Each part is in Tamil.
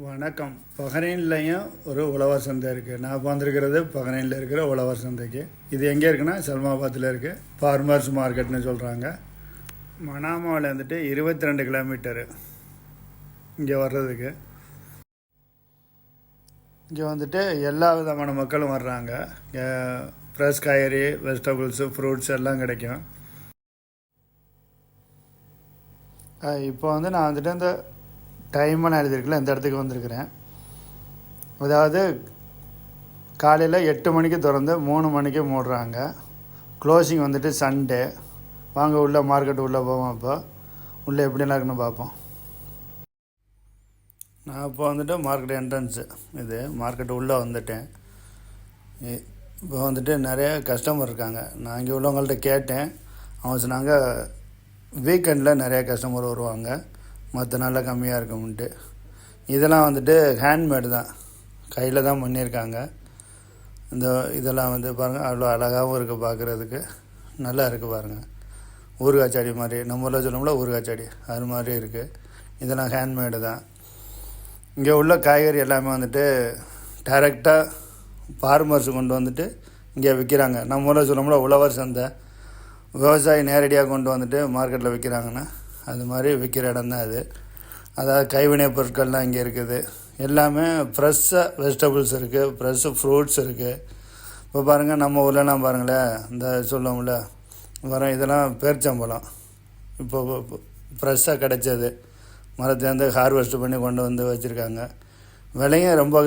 வணக்கம். பஹ்ரைன்லையும் ஒரு உழவர் சந்தை இருக்குது நான் இப்போ வந்திருக்கிறது பஹ்ரைனில் இருக்கிற உழவர் சந்தைக்கு. இது எங்கே இருக்குன்னா சல்மாபாத்தில் இருக்குது ஃபார்மர்ஸ் மார்க்கெட்னு சொல்கிறாங்க மனாமாவில் வந்துட்டு இருபத்தி ரெண்டு கிலோமீட்டரு இங்கே வர்றதுக்கு. இங்கே வந்துட்டு எல்லா விதமான மக்களும் வர்றாங்க. ஃப்ரெஷ் காய்கறி வெஜிடபிள்ஸு ஃப்ரூட்ஸ் எல்லாம் கிடைக்கும். இப்போ வந்து நான் வந்துட்டு இந்த டைமாக நான் எழுதியிருக்கல இந்த இடத்துக்கு வந்திருக்கிறேன். அதாவது காலையில் எட்டு மணிக்கு திறந்து மூணு மணிக்கு மூடுறாங்க. க்ளோசிங் வந்துட்டு சண்டே வாங்க உள்ளே மார்க்கெட் உள்ளே போவோம் இப்போ உள்ளே எப்படிலாம் இருக்குன்னு பார்ப்போம். நான் இப்போ வந்துட்டு மார்க்கெட் என்ட்ரன்ஸு இது. மார்க்கெட் உள்ளே வந்துட்டேன். இ- இப்போ வந்துட்டு நிறைய கஸ்டமர் இருக்காங்க. நான் இங்கே உள்ளவங்கள்ட்ட கேட்டேன். அவங்க சொன்னாங்க வீக்கெண்டில் நிறையா கஸ்டமர் வருவாங்க. மற்ற நாளில் கம்மியாக இருக்கும்ன்ட்டு இதெல்லாம் வந்துட்டு ஹேண்ட்மேடு தான். கையில் தான் பண்ணியிருக்காங்க. இந்த இதெல்லாம் வந்து பாருங்கள் அவ்வளோ அழகாகவும் இருக்குது பார்க்குறதுக்கு நல்லா இருக்குது பாருங்கள் ஊறுகாய்ச்சாடி மாதிரி நம்ம ஊரில் சொல்லணும்ல ஊறுகாய் செடி. அது மாதிரி இருக்குது இதெல்லாம் ஹேண்ட்மேடு தான். இங்கே உள்ள காய்கறி எல்லாமே வந்துட்டு டைரெக்டாக ஃபார்மர்ஸ் கொண்டு வந்துட்டு இங்கே விற்கிறாங்க நம்ம ஊரில் சொல்லணும்ல உழவர் சந்தை. விவசாயி நேரடியாக கொண்டு வந்துட்டு மார்க்கெட்டில் விற்கிறாங்கன்னா அது மாதிரி விற்கிற இடம் தான் அது. அதாவது கைவினைப் பொருட்கள்லாம் இங்கே இருக்குது. எல்லாமே ஃப்ரெஷ்ஷாக வெஜிடபிள்ஸ் இருக்குது ஃப்ரெஷ்ஷு ஃப்ரூட்ஸ் இருக்குது இப்போ பாருங்கள் நம்ம ஊர்லலாம் பாருங்களேன் இந்த சொல்லுவோம்ல வர இதெல்லாம் பேர்ச்சம்பழம். இப்போ ஃப்ரெஷ்ஷாக கிடைச்சது. மரத்துலேருந்து ஹார்வெஸ்ட் பண்ணி கொண்டு வந்து வச்சுருக்காங்க. விலையும் ரொம்ப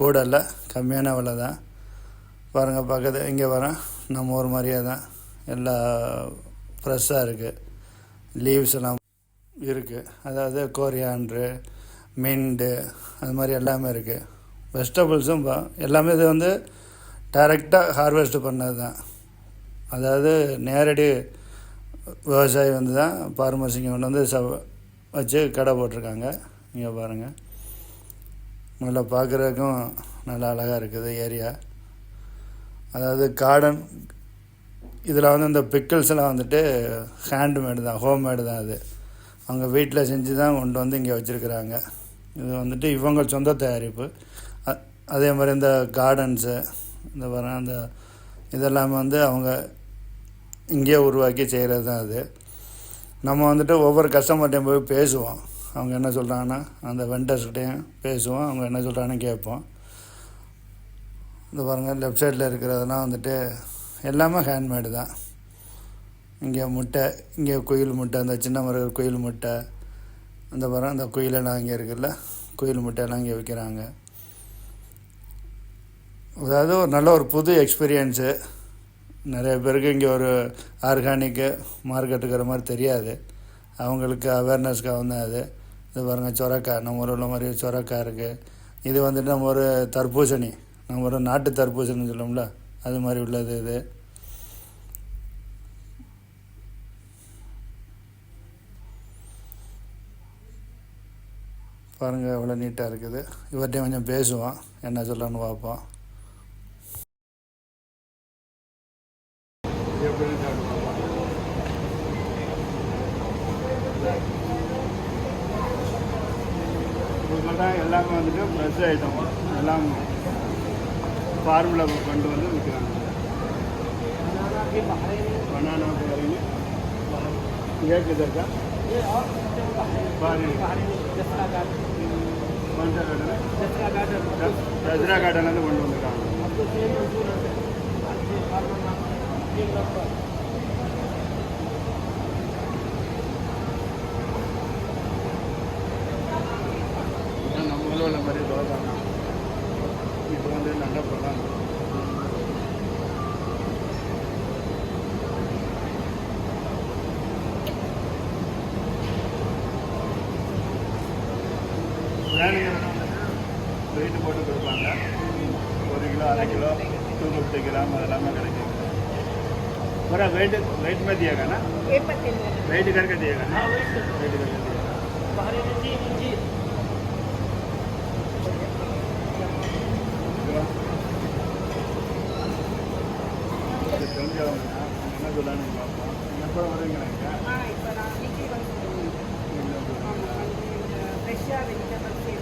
கூட இல்லை கம்மியான விலை தான். பாருங்கள் பக்கத்து இங்கே வரேன் நம்ம ஊர் மாதிரியே தான். எல்லா ஃப்ரெஷ்ஷாக இருக்குது லீவ்ஸ் எல்லாம் இருக்குது அதாவது கோரியாண்ட்ரு மின்டு அது மாதிரி எல்லாமே இருக்குது வெஜிடபிள்ஸும் பா எல்லாமே இது வந்து டைரெக்டாக ஹார்வெஸ்ட் பண்ணது தான் அதாவது நேரடி விவசாயி வந்து தான் ஃபார்மர்ஸ் கொண்டு வந்து ச வச்சு கடை போட்டிருக்காங்க. இங்கே பாருங்கள் நல்லா பார்க்குறதுக்கும் நல்லா அழகாக இருக்குது ஏரியா. அதாவது கார்டன் இதில் வந்து இந்த பிக்கிள்ஸ்லாம் வந்துட்டு ஹேண்ட்மேடு தான் ஹோம்மேடு தான் அது. அவங்க வீட்டில் செஞ்சு தான் கொண்டு வந்து இங்கே வச்சுருக்குறாங்க. இது வந்துட்டு இவங்க சொந்த தயாரிப்பு. அதே மாதிரி இந்த கார்டன்ஸு இந்த வர அந்த இதெல்லாமே வந்து அவங்க இங்கேயே உருவாக்கி செய்கிறது தான் அது. நம்ம வந்துட்டு ஒவ்வொரு கஸ்டமர்கிட்டையும் போய் பேசுவோம். அவங்க என்ன சொல்கிறாங்கன்னா அந்த வெண்டர்ஸ்கிட்டையும் பேசுவோம். அவங்க என்ன சொல்கிறாங்கன்னு கேட்போம். இந்த பாருங்கள் லெஃப்ட் சைடில் இருக்கிறதெல்லாம் வந்துட்டு எல்லாமே ஹேண்ட்மேடு தான். இங்கே முட்டை இங்கே குயில் முட்டை அந்த சின்ன மரம் குயில் முட்டை அந்த மரம் அந்த குயிலெல்லாம் இங்கே இருக்குல்ல குயில் முட்டையெல்லாம் இங்கே விற்கிறாங்க அதாவது ஒரு நல்ல ஒரு புது எக்ஸ்பீரியன்ஸு நிறைய பேருக்கு இங்கே ஒரு ஆர்கானிக்கு மார்க்கெட்டுக்கிற மாதிரி தெரியாது. அவங்களுக்கு அவேர்னஸ்க்காக வந்து அது. இது பாருங்கள் சொரக்காய் நம்ம ஊரில் உள்ள மாதிரி சொரக்காய் இருக்குது இது வந்துட்டு நம்ம ஒரு தர்பூசணி நம்ம ஒரு நாட்டு தர்பூசணின்னு சொல்லுவோம்ல. அது மாதிரி உள்ளது இது. பாருங்கள் எவ்வளோ நீட்டாக இருக்குது. இவர்கிட்டையும் கொஞ்சம் பேசுவோம். என்ன சொல்லணும்னு பார்ப்போம். எல்லாமே வந்துட்டு ஃப்ரெஷ் ஐட்டம் எல்லாம் ஃபார்முலா கொண்டு வந்து விற்கிறாங்க பனானா பஹரீனி ये किधर का दसरा गार्डन கொண்டு வந்திருக்காங்க. வெயிட் போட்டு கொடுப்பாங்க ஒரு கிலோ அரை கிலோ டூ ஃபிஃப்டி கிராம் அதெல்லாமே கிடைக்கும் बरा वेट वेट में दिएगा ना ये पत्ते में वेट करके दिएगा ना वेट करके दिएगा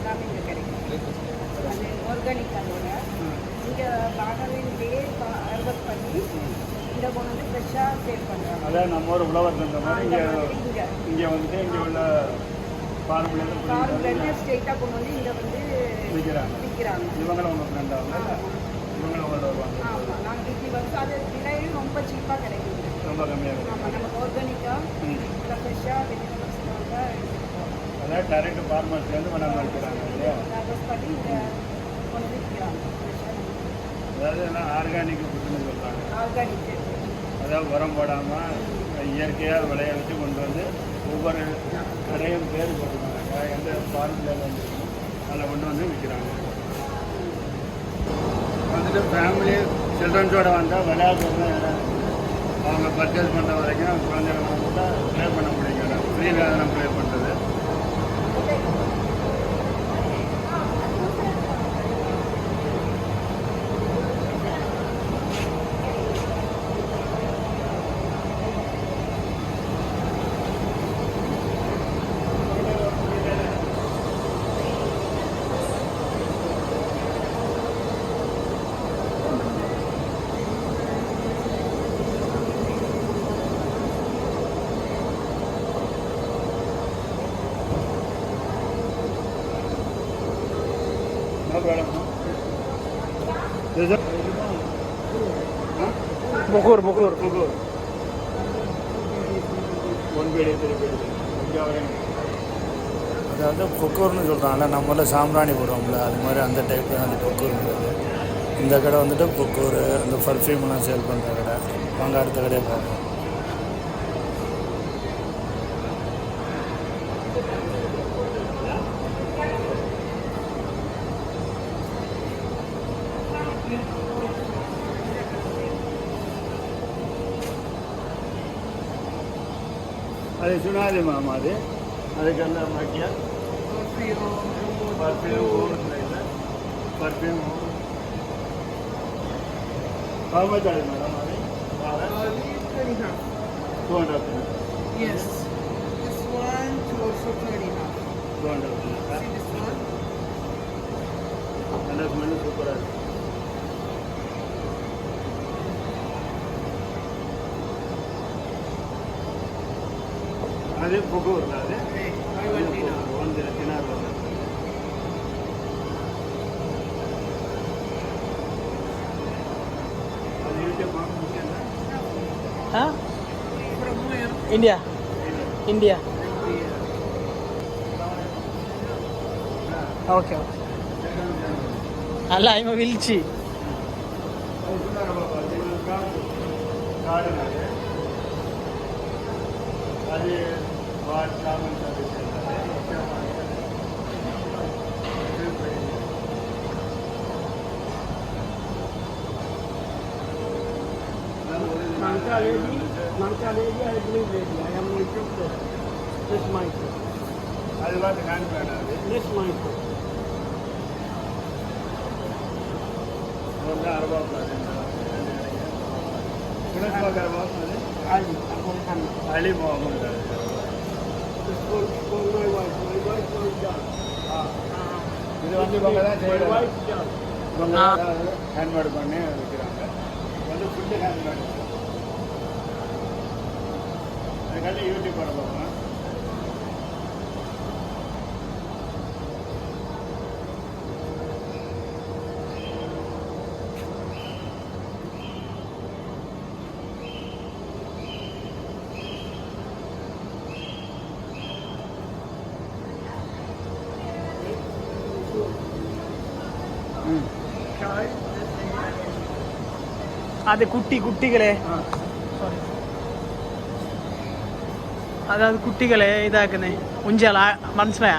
எல்லாமே இங்கே கிடைக்கும். அது ஆர்கானிக் அதோட. இங்கே பாகவிலேயே அறுவட் பண்ணி இங்கே கொண்டு வந்து ஃப்ரெஷ்ஷாக சேல் பண்ணுறாங்க அதாவது நம்ம ஒரு உழவர் தந்த மாதிரி இங்கே இங்கே. இங்கே வந்துட்டு இங்கே உள்ள ஃபார்ம்லேருந்து ஃபார்ம்லேருந்து ஸ்ட்ரெயிட்டாக கொண்டு வந்து இங்கே வந்து விற்கிறாங்க. விற்கிறாங்க. இவங்களும் உங்கள் ஃப்ரெண்டாக இவங்களும் உங்களோட வருவாங்க ஆமாம் நாங்கள் வீக்லி வந்து அது விலையும் ரொம்ப சீப்பாக கிடைக்குது ரொம்ப கம்மியாக இருக்கும் ஆமாம் நமக்கு ஆர்கானிக்காக ம். இல்லை ஃப்ரெஷ்ஷாக வெஜிடபிள்ஸ் வந்து எடுத்துகிட்டு அதாவது டைரக்ட் ஃபார்மர்ஸ்லேருந்து கொண்டாந்து வைக்கிறாங்க இல்லையா? அதாவது எல்லாம் ஆர்கானிக் ஃபுட்டுன்னு சொல்கிறாங்க அதாவது உரம் போடாமல் இயற்கையாக விளைய வச்சு கொண்டு வந்து ஒவ்வொரு கடையும் பேர் போட்டுருக்காங்க. எந்த ஃபார்ம்ல வந்துருக்கோம் அதில் கொண்டு வந்து விற்கிறாங்க. வந்துட்டு ஃபேமிலி சில்ட்ரன்ஸோட வந்தால் விளையாட்டு அவங்க பர்ச்சேஸ் பண்ணுற வரைக்கும் குழந்தைங்க வந்து ப்ளே பண்ண முடியும் ஃப்ரீ வேதனை ப்ளே பண்ணுறது No problem. Is it? முகூர் முகூர். Google. ஒன் பேடி த்ரீ பேடி அதாவது புக்கூர்னு சொல்கிறாங்கல்ல நம்மள சாம்பிராணி போடுறோம்ல அது மாதிரி அந்த டைப் தான் அந்த புக்கூருங்கிறது. இந்த கடை வந்துட்டு புக்கூர் அந்த பர்ஃப்யூம்லாம் சேல் பண்ணுற கடை. வாங்க அடுத்த கடையை பார்ப்போம். अरे सुना दे माँ हमारे अरे गला हमारा क्या perfume perfume how much are madam हमारे two hundred yes this one two also hundred see this one hundred है அது புகூர் தான் அது வந்து தினார் வந்து இந்தியா இந்தியா ഓക്കെ അല്ല അതിമ വിളിച്ച് അത് Manca Lady, Manca Lady, I believe Lady. I am with you. This mindful. அது பார்த்து காண்பிக்கிறாங்க மிஸ் மைண்டல் வந்து அரபா பிளாஸ் அலி முகமது இது வந்து இவங்க தான் செய்யறாங்க இவங்க ஹேண்ட்மேட் பண்ணி வைக்கிறாங்க வந்து ஃபுல்லு ஹேண்ட்மேட் அதுக்காண்டி யூடியூப் பண்ண பார்க்கலாம் അത് കുട്ടി കുട്ടികളെ ആ അതായത് കുട്ടികളെ ഇതാക്കുന്നേ ഉഞ്ചാല മനസ്സിലായ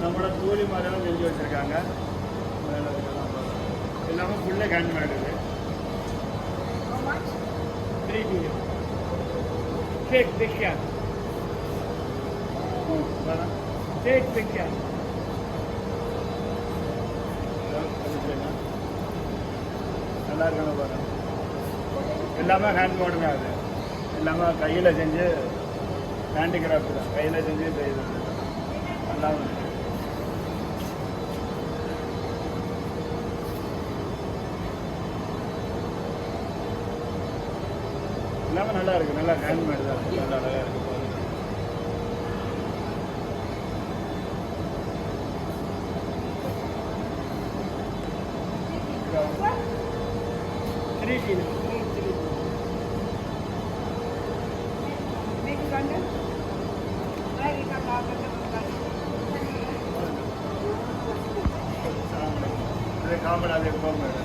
நம்மளோட கூலி மரம் செஞ்சு வச்சுருக்காங்க எல்லாமே ஃபுல்லாக handmade How much? Three billion. Take the cat. நல்லா இருக்கணும் பாருங்க எல்லாமே ஹேண்ட் மேடுங்க அது. எல்லாமே கையில் செஞ்சு ஹேண்டிகிராஃப்ட் தான். கையில் செஞ்சு செய்யுது நல்லா எல்லாமே நல்லா இருக்கு. நல்லா ஹேண்ட்மேடு தான். நல்லா அழகாக இருக்கு Thank. మీకు కంటే ఇంకా కాకుండా అదే కామెడీ అదే comedy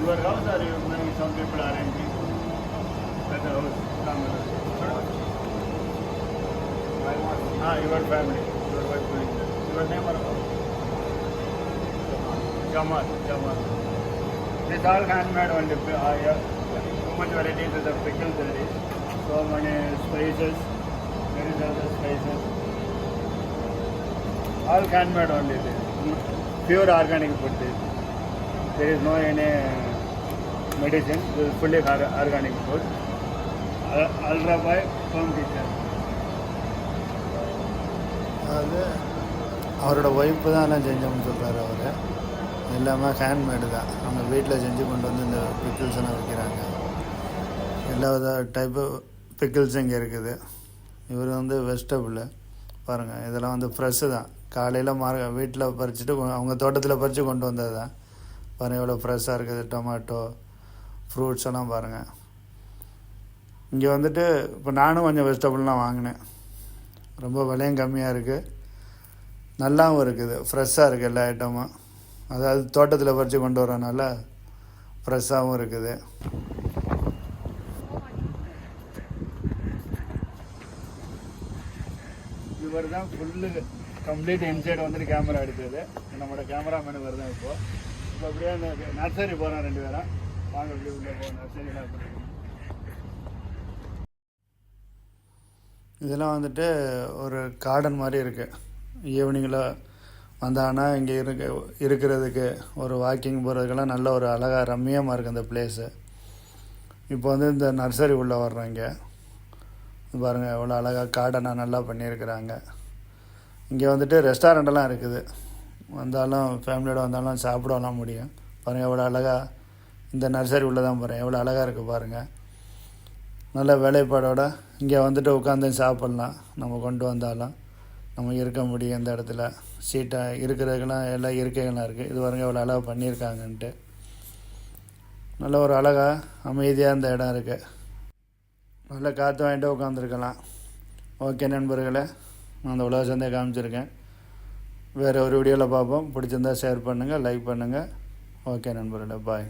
your house are you money some people are empty పెద్ద house comedy your family your wife your name are Jamal, Jamal. This all handmade only. Uh, yeah. So much varieties of the pickles there is. So many spices. There is other spices. All handmade only. This. Pure organic food. This. There is no any medicine. This is fully or- organic food. Uh, Ultra by home kitchen. அது அவரோட ஒய்ஃபு தான் எல்லாம் செஞ்சோம்னு சொல்கிறாரு அவர் எல்லாமே ஹேண்ட்மேடு தான். அவங்க வீட்டில் செஞ்சு கொண்டு வந்து இந்த பிக்கிள்ஸ் எல்லாம் விற்கிறாங்க எல்லா வித டைப்பு பிக்கிள்ஸ் இங்கே இருக்குது. இவர் வந்து வெஜிடபிள் பாருங்கள் இதெல்லாம் வந்து ஃப்ரெஷ்ஷு தான். காலையில் மார்க வீட்டில் பறிச்சுட்டு அவங்க தோட்டத்தில் பறித்து கொண்டு வந்தது தான். பாருங்கள் எவ்வளோ ஃப்ரெஷ்ஷாக இருக்குது. டொமேட்டோ ஃப்ரூட்ஸ் எல்லாம் பாருங்கள் இங்கே வந்துட்டு இப்போ நானும் கொஞ்சம் வெஜிடபிள்லாம் வாங்கினேன். ரொம்ப விலையும் கம்மியாக இருக்குது நல்லாவும் இருக்குது. ஃப்ரெஷ்ஷாக இருக்குது எல்லா ஐட்டமும் அதாவது தோட்டத்தில் பறித்து கொண்டு வரனால ஃப்ரெஷ்ஷாகவும் இருக்குது. இவர் தான் ஃபுல்லு கம்ப்ளீட் இன்சைடு வந்துட்டு கேமரா எடுத்தது. நம்மளோட கேமராமேன் இவர் தான் இப்போ. இப்போ அப்படியே அந்த நர்சரி போகிறோம் ரெண்டு பேரும். வாங்க அப்படியே உள்ளே போவோம். நர்சரிலாம் போகிறோம் இதெல்லாம் வந்துட்டு ஒரு கார்டன் மாதிரி இருக்குது ஈவினிங்கில் வந்தாங்கன்னா இங்கே இருக்க இருக்கிறதுக்கு ஒரு வாக்கிங் போகிறதுக்கெல்லாம் நல்ல ஒரு அழகாக ரம்மியமாக இருக்குது அந்த பிளேஸு இப்போ வந்து இந்த நர்சரி உள்ளே வர்றோம் இங்கே. பாருங்கள் எவ்வளோ அழகாக கார்டனாக நல்லா பண்ணியிருக்கிறாங்க. இங்கே வந்துட்டு ரெஸ்டாரண்ட்டெல்லாம் இருக்குது. வந்தாலும் ஃபேமிலியோடு வந்தாலும் சாப்பிடலாம் முடியும். பாருங்கள் எவ்வளோ அழகாக இந்த நர்சரி உள்ளே தான் போகிறேன் எவ்வளோ அழகாக இருக்குது பாருங்கள் நல்ல வேலைப்பாடோட இங்கே வந்துட்டு உட்காந்து சாப்பிட்லாம். நம்ம கொண்டு வந்தாலும். நம்ம இருக்க முடியும் இந்த இடத்துல. சீட்டாக இருக்கிறதுக்கெல்லாம் எல்லா இருக்கைகள்லாம் இருக்குது இது பாருங்க எவ்வளோ அழகாக பண்ணியிருக்காங்கன்ட்டு. நல்ல ஒரு அழகாக அமைதியாக இந்த இடம் இருக்குது நல்ல காற்று வாங்கிட்டு உட்காந்துருக்கலாம் ஓகே நண்பர்களே நான் அந்த உலக சந்தையை காமிச்சிருக்கேன். வேறு ஒரு வீடியோவில் பார்ப்போம். பிடிச்சிருந்தா ஷேர் பண்ணுங்கள் லைக் பண்ணுங்கள் ஓகே நண்பர்களே பாய்